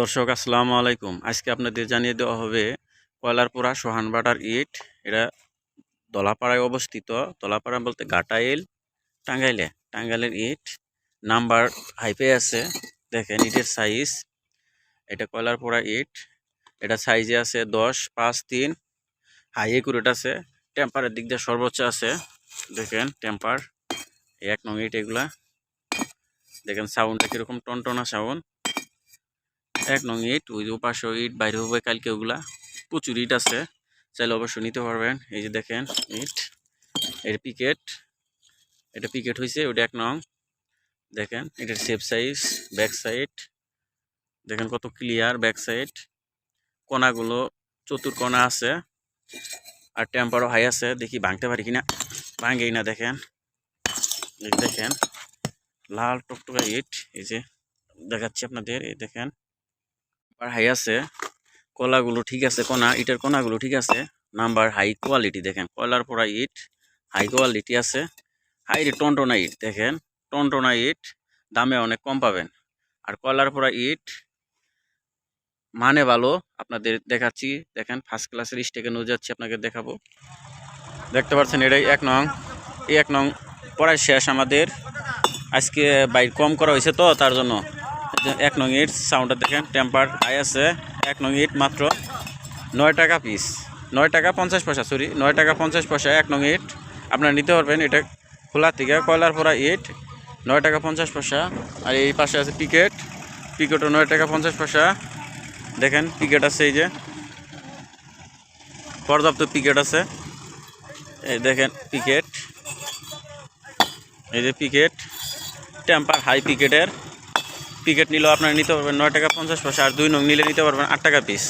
দর্শক, আসসালামু আলাইকুম। আজকে আপনাদের জানিয়ে দেওয়া হবে কয়লারপুরা সোহানবাটার ইট। এটা দলাপাড়ায় অবস্থিত। দলাপাড়া বলতে ঘাটাইল টাঙ্গাইলে। টাঙ্গাইলের ইট। নাম্বার হাইপে আছে। দেখেন ইটের সাইজ। এটা কয়লারপুরা ইট। এটা সাইজে আছে দশ, পাঁচ, তিন। হাই একুরেট আছে। টেম্পারের দিক দিয়ে সর্বোচ্চ আছে। দেখেন টেম্পার, এক নং ইট এগুলা। দেখেন সাউন্ডটা কীরকম টনটনা সাউন্ড। এক নং ইট, ওই যে পাঁচশো ইট, বাইরে হবে কালকে ওগুলা। প্রচুর ইট আছে, চাইলে অবশ্যই নিতে পারবেন। এই যে দেখেন ইট এর পিকেট, এটা পিকেট হয়েছে ওটা এক নং। দেখেন, এটার সেফ সাইজ ব্যাক সাইড দেখেন কত ক্লিয়ার ব্যাক সাইড কোনাগুলো চতুর কোনা আছে, আর টেম্পারও হাই আছে। দেখি ভাঙতে পারি কিনা? ভাঙেই না, দেখেন। দেখেন, লাল টকটকা ইট, এই যে দেখাচ্ছি আপনাদের, এই দেখেন। হাই আছে, কলাগুলো ঠিক আছে কোনা ইটের কোনাগুলো ঠিক আছে। নাম্বার হাই কোয়ালিটি দেখেন, কয়লার পরা ইট হাই কোয়ালিটি আছে। হাই রে টনটনা ইট দেখেন, টনটনা ইট দামে অনেক কম পাবেন। আর কয়লার পরা ইট মানে ভালো, আপনাদের দেখাচ্ছি। দেখেন ফার্স্ট ক্লাসের স্টেকে নিয়ে যাচ্ছি, আপনাকে দেখাবো। দেখতে পাচ্ছেন, এটাই এক নং, এই এক নং পড়ায় শেষ আমাদের। আজকে বাইর কম করা হয়েছে তো, তার জন্য। এক নং ইট সাউন্ডটা দেখেন টেম্পার হাই আছে, এক নং ইট মাত্র নয় টাকা পিস নয় টাকা পঞ্চাশ পয়সা সরি নয় টাকা পঞ্চাশ পয়সা, এক নং ইট। আপনারা নিতে পারবেন, এটা খোলা থেকে কয়লার পরা ইট, নয় টাকা পঞ্চাশ পয়সা। আর এই পাশে আছে পিকেট পিকেটও নয় টাকা পঞ্চাশ পয়সা। দেখেন পিকেট আছে এই যে। পর্যাপ্ত পিকেট আছে। এই দেখেন পিকেট এই যে পিকেট টেম্পার হাই পিকেটের পিকেট নিলেও আপনারা নিতে পারবেন নয় টাকা পঞ্চাশ পয়সা আর দুই নং নিলে নিতে পারবেন আট টাকা পিস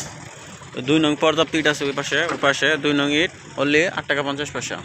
দুই নং পর্দা ইট আছে ওই পাশে ওই পাশে দুই নং ইট অনলি আট টাকা পঞ্চাশ পয়সা।